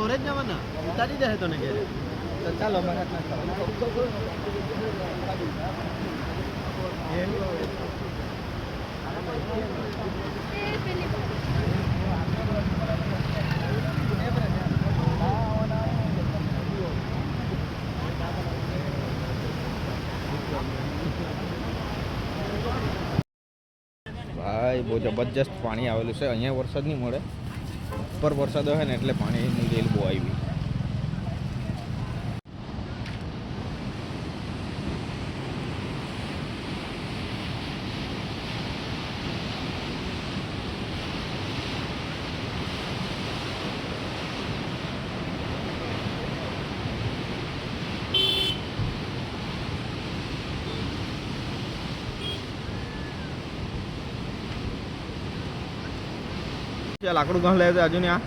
ઘરે જ જવાના? ઉતારી દે તને ઘેરે. તો ચાલો ભાઈ, બહુ જબરજસ્ત પાણી આવેલું છે. અહીંયા વરસાદ નહીં મળે. ઉપર વરસાદ હોય ને એટલે પાણીની રેલ બહુ આવી ત્યાં લાકડું ઘણ લે તો હજુ ને આ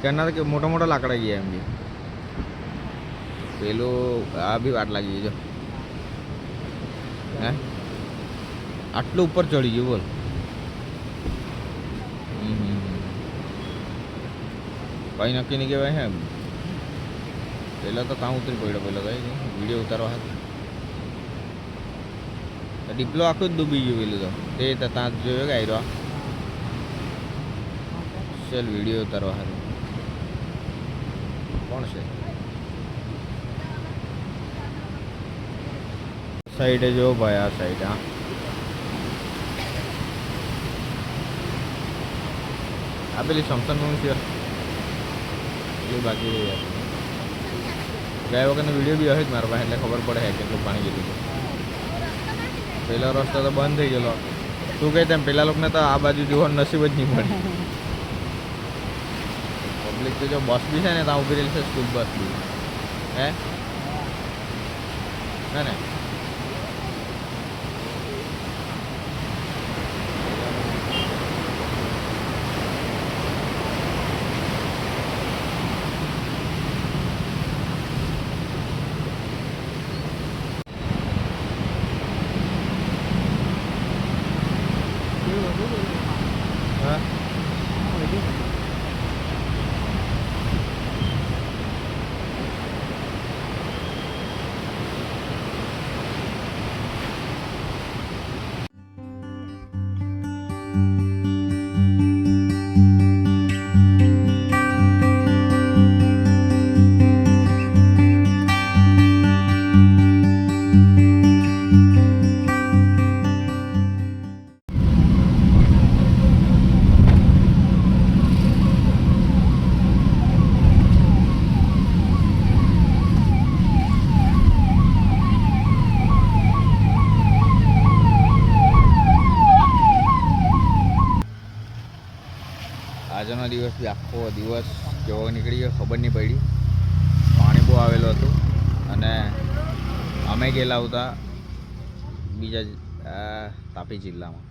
ત્યાંના કે મોટા મોટા લાકડા ગયા એમ બી પેલું આ બી વાટ લાગી ગઈ જો. હે? આટલું ઉપર ચડી ગયું બોલ. કઈ નક્કી નહીં કહેવાય હે પહેલાં તો કાં ઉતરી પડ્યો પહેલાં કઈ વીડિયો ઉતારવા હતો ડિપ્લો આખું જ ડૂબી ગયું પેલું તો. તે ત્યાં જોયો કે આવ્યો ચાલ વીડિયો ઉતારવા હારું. કોણ છે? સાઈડે જો ભાઈ, આ સાઈડ હા. આ પેલી સમસંગનું છે. એ બાકી ગયા વખતનો વીડિયો બી હશે જ મારા પાસે, એટલે ખબર પડે છે કેટલું પાણી ગયેલું છે. પહેલો રસ્તો તો બંધ થઈ ગયેલો. તું કહે તેમ, પેલા લોકોને તો આ બાજુ જોવાનું નસીબ જ નહીં મળે. પબ્લિક તો જો બસ બી છે ને ત્યાં ઊભી રહેલી છે સ્કૂલ બસ બી. હે ના? આજનો દિવસ બી આખો દિવસ કેવો નીકળી ગયો ખબર નહીં પડી. પાણી બહુ આવેલું હતું અને અમે ગયેલા હતા બીજા તાપી જિલ્લામાં.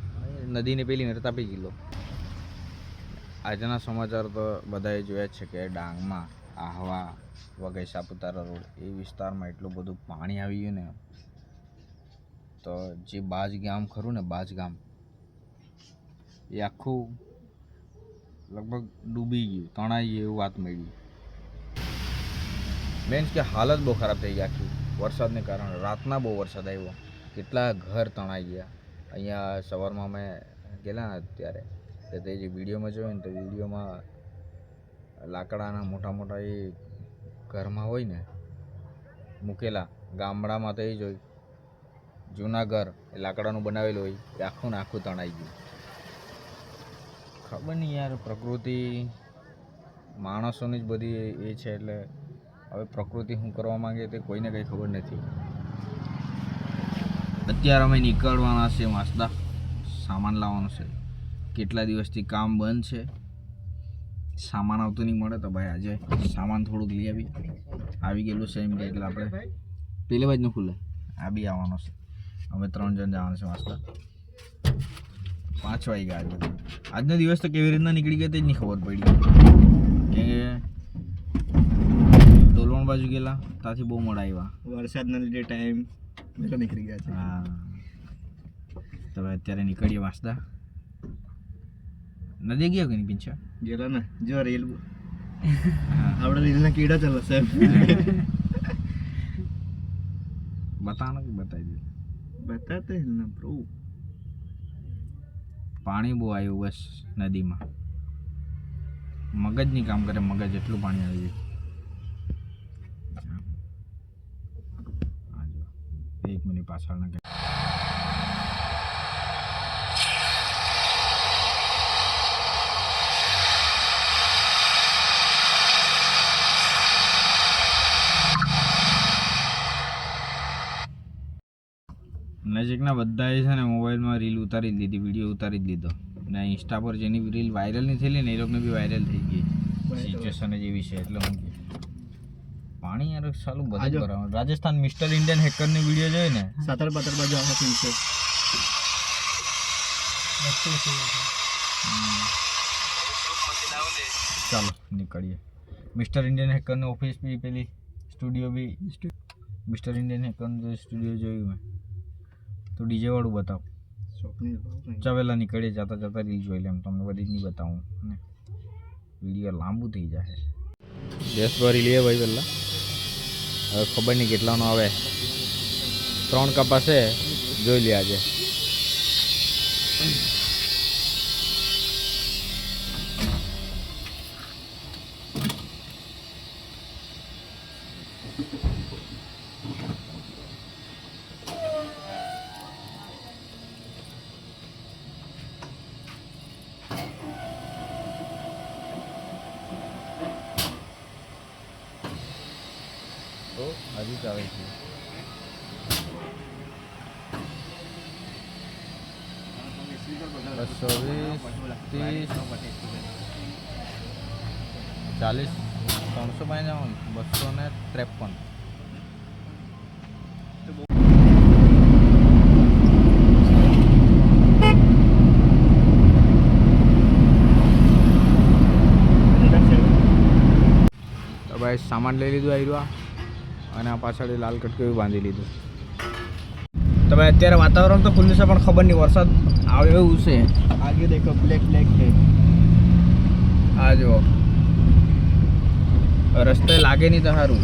નદીને પેલી ને તાપી જિલ્લો. આજના સમાચાર તો બધાએ જોયા છે કે ડાંગમાં આહવા વગેરે સાપુતારા રોડ એ વિસ્તારમાં એટલું બધું પાણી આવી ગયું ને. તો જે બાજ ગામ ખરું ને બાજ ગામ, એ આખું લગભગ ડૂબી ગયું, તણાઈ ગયું એવું વાત મળી. મેન્સ કે હાલત બહુ ખરાબ થઈ ગઈ આખી વરસાદને કારણે રાતના બહુ વરસાદ આવ્યો. કેટલા ઘર તણાઈ ગયા. અહીંયા સવારમાં અમે ગયેલા ને ત્યારે તો તે જે વિડીયોમાં જોયું ને, તો વિડીયોમાં લાકડાના મોટા મોટા એ ઘરમાં હોય ને, મૂકેલા. ગામડામાં તો એ જ હોય. જૂના ઘર, એ લાકડાનું બનાવેલું હોય. એ આખું ને આખું તણાઈ ગયું. ખબર નહીં યાર, પ્રકૃતિ માણસોની જ બધી એ- છે એટલે હવે પ્રકૃતિ શું કરવા માંગે તે કોઈને કંઈ ખબર નથી. અત્યારે અમે નીકળવાના છે વાંસદા. સામાન લાવવાનો છે. કેટલા દિવસથી કામ બંધ છે. સામાન આવતું નહીં મળે તો ભાઈ આજે સામાન થોડુંક લઈ આવી આવી ગયેલું છે એમ કે એટલે આપણે પેલે બાજુનું ખુલે. આ બી આવવાનો છે. અમે ત્રણ જણ જવાના છે વાંસદા. પાંચ વાગ્યા આજે આજનો દિવસ તો કેવી રીતના નીકળી ગયો તે જ નહીં ખબર પડી. કે ડોલવણ બાજુ ગયેલા ત્યાંથી બહુ મોડા આવ્યા વરસાદના લીધે ટાઈમ વહેલો નીકળી ગયા છે. હા. તો અત્યારે નીકળીએ વાંસદા. નદી ગયો કે નહીં પીંછા? ગયેલા ને. જો રેલ આપણે રેલના કીડા ચાલે સાહેબ બતાવો કે બતાવી દે? બતાતે ને બ્રો પાણી બહુ આવ્યું બસ નદીમાં. મગજની કામ કરે, મગજ એટલું પાણી આવી ગયું. એક મિનિટ પાછળના કે નજીકના બધાએ છે ને મોબાઈલમાં રીલ ઉતારી જ લીધી વીડિયો ઉતારી જ લીધો. ને ઇન્સ્ટા પર જેની રીલ વાયરલ નહીં થયેલી ને એ લોકોને બી વાયરલ થઈ ગઈ સિચ્યુએશન જ એવી છે એટલે હું પાણી યાર સાલું બધું આજો. રાજસ્થાન મિસ્ટર ઇન્ડિયન હેકરની વીડિયો જોઈ ને? સાતર પાતર બાજુ આમાં ફીલ છે. ચાલો નીકળીએ. મિસ્ટર ઇન્ડિયન હેકરની ઓફિસ બી પેલી સ્ટુડિયો બી. મિસ્ટર ઇન્ડિયન હેકરનું સ્ટુડિયો જોયું મેં. તો ડીજે વાળું બતાવ. નીકળે ચાવેલા નીકળીએ જતા જતા રીલ જોઈ લે એમ તમને બધી જ નહીં બતાવું. ને વીડિયો લાંબુ થઈ જાય દસ ભરી લઈએ ભાઈ પહેલાં. હવે ખબર નહીં કેટલાનો આવે. ત્રણ કપાસે જોઈ લે આજે. તો હજી આવે છે. ચાલીસ, ત્રણસો પાંચ જવાનું બસો ને ત્રેપન. ભાઈ સામાન લઈ લીધું આવ્યું અને આ પાછળ લાલ કટકીઓ બાંધી લીધું. તમે અત્યારે વાતાવરણ તો ખુલ્લું છે પણ ખબર નહીં વરસાદ આવે એવું છે. આગે દેખો બ્લેક બ્લેક છે આ જો રસ્તે લાગે નહીં તો સારું.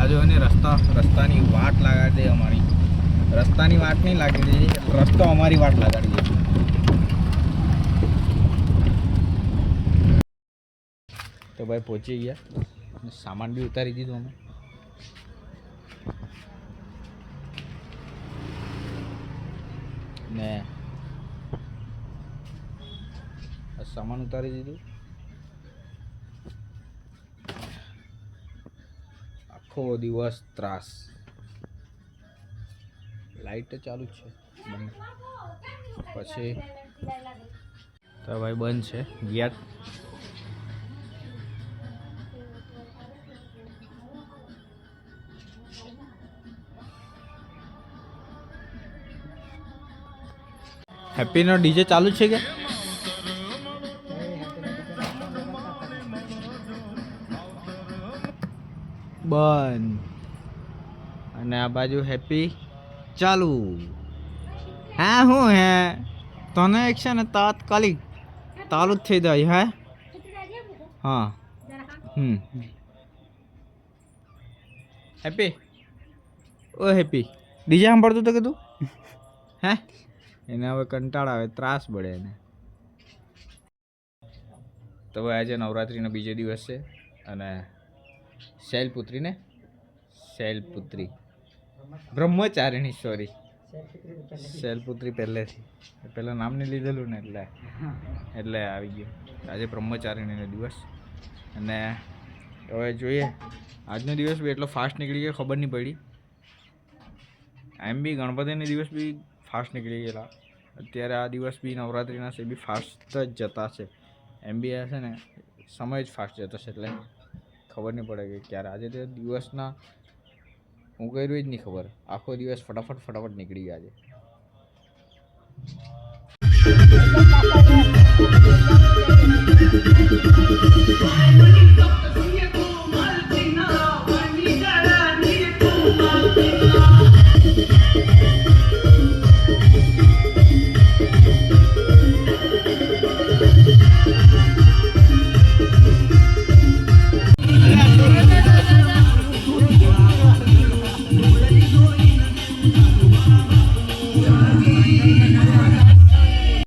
આ જો અને રસ્તા રસ્તાની વાટ લગાડી દે અમારી. રસ્તાની વાટ નહીં લાગી દે રસ્તો અમારી વાટ લગાડી દે તો ભાઈ પહોંચી ગયા. સામાન બી ઉતારી દીધું અમે. ને સામાન ઉતારી દીધું. આખો દિવસ ત્રાસ. લાઈટ ચાલુ છે. બંધ પછી તો ભાઈ બંધ છે. ગેટ હેપીનો ડીજે ચાલુ છે કે? બંધ. અને આ બાજુ હેપી ચાલુ. હા, હું હે? તને એક છે ને તાત્કાલિક ચાલુ જ થઈ જાય, હે? હા. હમ. હેપી ઓ હેપી ડીજે સાંભળતું તો કીધું હે? એને હવે કંટાળ આવે, ત્રાસ પડે એને. તો હવે આજે નવરાત્રિનો બીજો દિવસ છે અને શૈલપુત્રી ને શૈલપુત્રી. બ્રહ્મચારિણી સોરી શૈલપુત્રી પહેલેથી. પહેલાં નામને લીધેલું ને એટલે એટલે આવી ગયું. આજે બ્રહ્મચારિણીનો દિવસ. અને હવે જોઈએ, આજનો દિવસ બી એટલો ફાસ્ટ નીકળી ગયો, ખબર નહીં પડી. એમ બી ગણપતિનો દિવસ બી ફાસ્ટ નીકળી ગયેલા. અત્યારે આ દિવસ બી નવરાત્રિના છે બી ફાસ્ટ જ જતા છે એમ બી છે ને, સમય જ ફાસ્ટ જતો છે એટલે ખબર નહીં પડે કે ક્યારે. આજે તો દિવસના, હું કર્યું જ નહીં ખબર. આખો દિવસ ફટાફટ ફટાફટ નીકળી ગયા છે.